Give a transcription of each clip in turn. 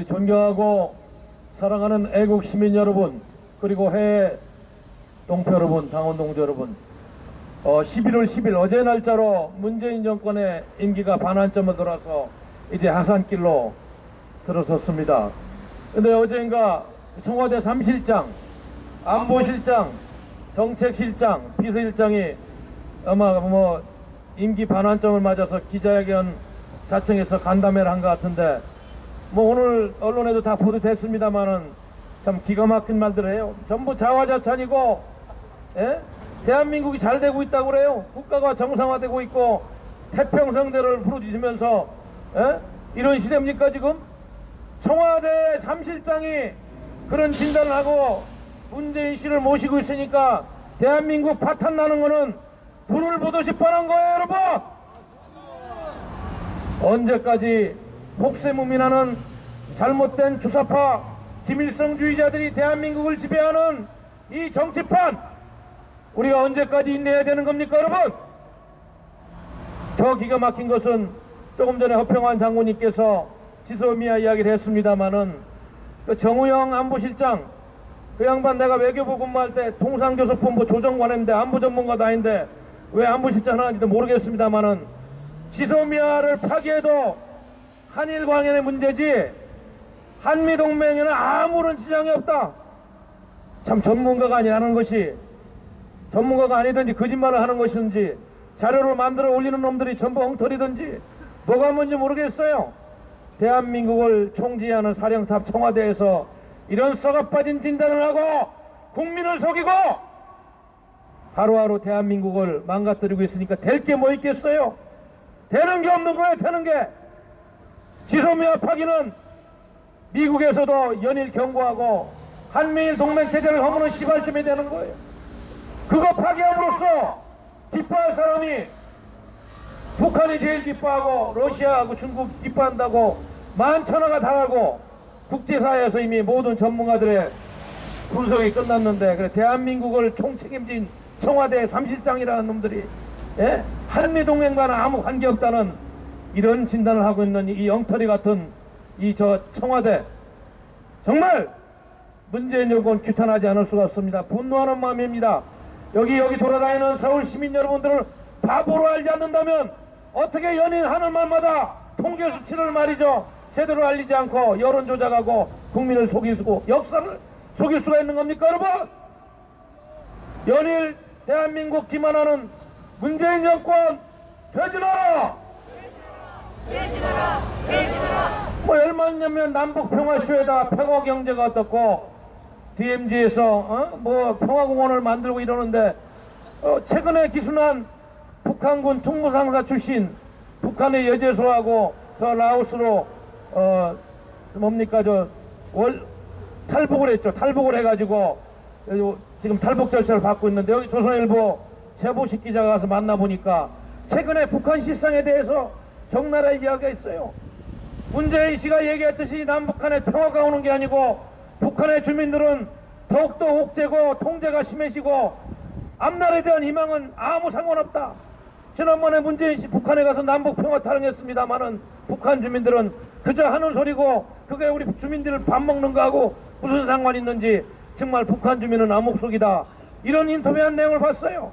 우리 존경하고 사랑하는 애국 시민 여러분 그리고 해외 동포 여러분, 당원 동지 여러분 어, 11월 10일 어제 날짜로 문재인 정권의 임기가 반환점을 돌아서 이제 하산길로 들어섰습니다. 근데 어제인가 청와대 3실장, 안보실장, 정책실장, 비서실장이 아마 뭐 임기 반환점을 맞아서 기자회견 자청해서 간담회를 한 것 같은데 뭐 오늘 언론에도 다 보도됐습니다만은 참 기가 막힌 말들을 해요. 전부 자화자찬이고 예? 대한민국이 잘 되고 있다고 그래요. 국가가 정상화되고 있고 태평성대를 부르짖으면서 예? 이런 시대입니까 지금? 청와대 삼실장이 그런 진단을 하고 문재인 씨를 모시고 있으니까 대한민국 파탄 나는 거는 불을 보듯이 뻔한 거예요 여러분 언제까지 폭세무민하는 잘못된 주사파 김일성주의자들이 대한민국을 지배하는 이 정치판 우리가 언제까지 인내해야 되는 겁니까 여러분? 더 기가 막힌 것은 조금 전에 허평환 장군님께서 지소미아 이야기를 했습니다마는 그 정우영 안보실장 그 양반 내가 외교부 근무할 때 통상교섭본부 조정관인데 안보 전문가도 아닌데 왜 안보실장 하는지도 모르겠습니다마는 지소미아를 파기해도 한일 관계의 문제지 한미 동맹에는 아무런 지장이 없다. 참 전문가가 아니라는 것이 전문가가 아니든지 거짓말을 하는 것인지 자료를 만들어 올리는 놈들이 전부 엉터리든지 뭐가 뭔지 모르겠어요. 대한민국을 총지휘하는 사령탑 청와대에서 이런 썩어빠진 진단을 하고 국민을 속이고 하루하루 대한민국을 망가뜨리고 있으니까 될 게 뭐 있겠어요? 되는 게 없는 거예요, 되는 게. 지소미아 파기는 미국에서도 연일 경고하고 한미일 동맹 체제를 허무는 시발점이 되는 거예요. 그거 파기함으로써 기뻐할 사람이 북한이 제일 기뻐하고 러시아하고 중국 기뻐한다고 만천하가 당하고 국제사회에서 이미 모든 전문가들의 분석이 끝났는데 그래 대한민국을 총책임진 청와대 삼실장이라는 놈들이 예? 한미동맹과는 아무 관계 없다는 이런 진단을 하고 있는 이 엉터리 같은 이 저 청와대 정말 문재인 정권 규탄하지 않을 수가 없습니다. 분노하는 마음입니다. 여기 여기 돌아다니는 서울 시민 여러분들을 바보로 알지 않는다면 어떻게 연인 하는 말마다 통계 수치를 말이죠 제대로 알리지 않고 여론 조작하고 국민을 속이고 역사를 속일 수가 있는 겁니까 여러분? 연일 대한민국 기만하는 문재인 정권 퇴진하라! 뭐 얼마 전면 남북 평화쇼에다 평화 경제가 어떻고 DMZ에서 어? 뭐 평화공원을 만들고 이러는데 어, 최근에 기순한 북한군 특무상사 출신 북한의 여제소하고 저 라오스로 어 뭡니까 저 월 탈북을 했죠 탈북을 해가지고 요- 지금 탈북 절차를 받고 있는데 여기 조선일보 제보식 기자가 가서 만나보니까 최근에 북한 실상에 대해서 적나라 이야기가 있어요 문재인 씨가 얘기했듯이 남북한의 평화가 오는 게 아니고 북한의 주민들은 더욱더 옥죄고 통제가 심해지고 앞날에 대한 희망은 아무 상관없다. 지난번에 문재인 씨 북한에 가서 남북 평화 타령했습니다마는 북한 주민들은 그저 하는 소리고 그게 우리 주민들을 밥 먹는 거하고 무슨 상관 있는지 정말 북한 주민은 암묵속이다. 이런 인터뷰한 내용을 봤어요.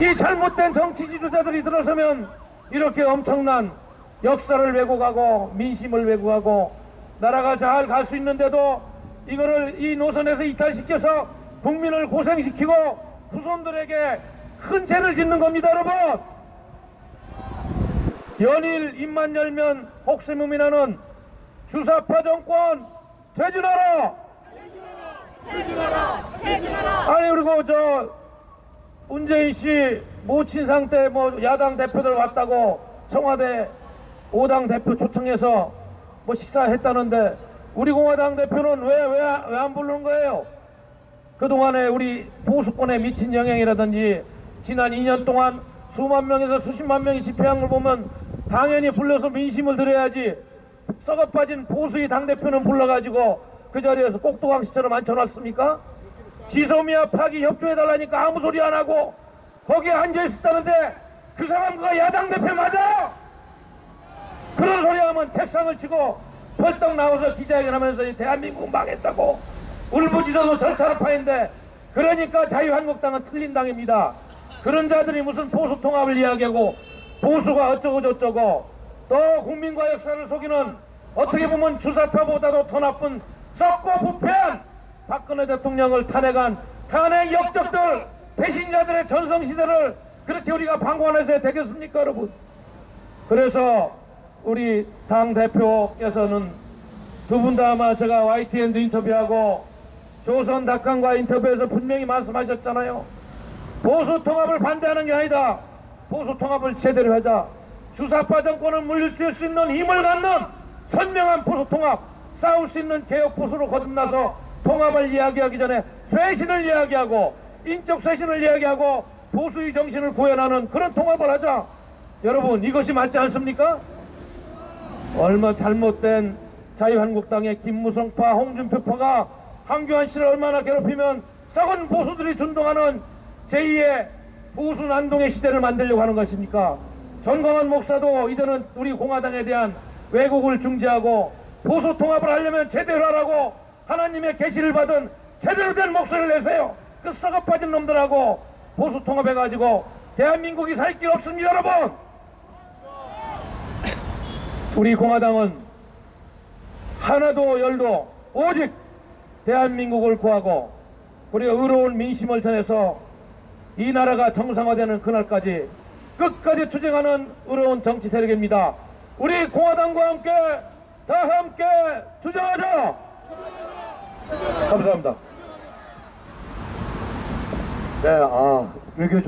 이 잘못된 정치 지도자들이 들어서면 이렇게 엄청난 역사를 왜곡하고 민심을 왜곡하고 나라가 잘 갈 수 있는데도 이거를 이 노선에서 이탈시켜서 국민을 고생시키고 후손들에게 큰 죄를 짓는 겁니다 여러분 연일 입만 열면 혹세무민하는 주사파 정권 퇴진하라 퇴진하라! 퇴진하라! 아니 그리고 저 문재인 씨 모친상 때 뭐 야당 대표들 왔다고 청와대 5당 대표 초청해서 뭐 식사했다는데 우리 공화당 대표는 왜 왜 왜 안 부르는 거예요? 그동안에 우리 보수권에 미친 영향이라든지 지난 2년 동안 수만 명에서 수십만 명이 집회한 걸 보면 당연히 불러서 민심을 들어야지 썩어 빠진 보수의 당대표는 불러가지고 그 자리에서 꼭두광시처럼 앉혀놨습니까? 지소미아 파기 협조해달라니까 아무 소리 안 하고 거기에 앉아 있었다는데 그 사람 그가 야당 대표 맞아? 그런 소리 하면 책상을 치고 벌떡 나와서 기자회견하면서 이 대한민국 망했다고 울부짖어도 절차로 파인데 그러니까 자유한국당은 틀린 당입니다. 그런 자들이 무슨 보수 통합을 이야기하고 보수가 어쩌고 저쩌고 또 국민과 역사를 속이는 어떻게 보면 주사파보다도 더 나쁜 썩고 부패한 박근혜 대통령을 탄핵한 탄핵 역적들 배신자들의 전성시대를 그렇게 우리가 방관해서 되겠습니까 여러분 그래서 우리 당 대표께서는 두 분 다 아마 제가 YTN도 인터뷰하고 조선 닷컴과 인터뷰에서 분명히 말씀하셨잖아요. 보수 통합을 반대하는 게 아니다. 보수 통합을 제대로 하자. 주사파 정권을 물리칠 수 있는 힘을 갖는 선명한 보수 통합, 싸울 수 있는 개혁 보수로 거듭나서 통합을 이야기하기 전에 쇄신을 이야기하고 인적 쇄신을 이야기하고 보수의 정신을 구현하는 그런 통합을 하자. 여러분 이것이 맞지 않습니까? 얼마 잘못된 자유한국당의 김무성파, 홍준표파가 황교안 씨를 얼마나 괴롭히면 썩은 보수들이 준동하는 제2의 보수 난동의 시대를 만들려고 하는 것입니까? 전광환 목사도 이제는 우리 공화당에 대한 왜곡을 중지하고 보수 통합을 하려면 제대로 하라고 하나님의 계시를 받은 제대로 된 목소리를 내세요. 그 썩어 빠진 놈들하고 보수 통합해가지고 대한민국이 살 길 없습니다, 여러분. 우리 공화당은 하나도 열도 오직 대한민국을 구하고 우리가 의로운 민심을 전해서 이 나라가 정상화되는 그날까지 끝까지 투쟁하는 의로운 정치 세력입니다. 우리 공화당과 함께 다 함께 투쟁하자. 감사합니다. 네, 아, 외교 정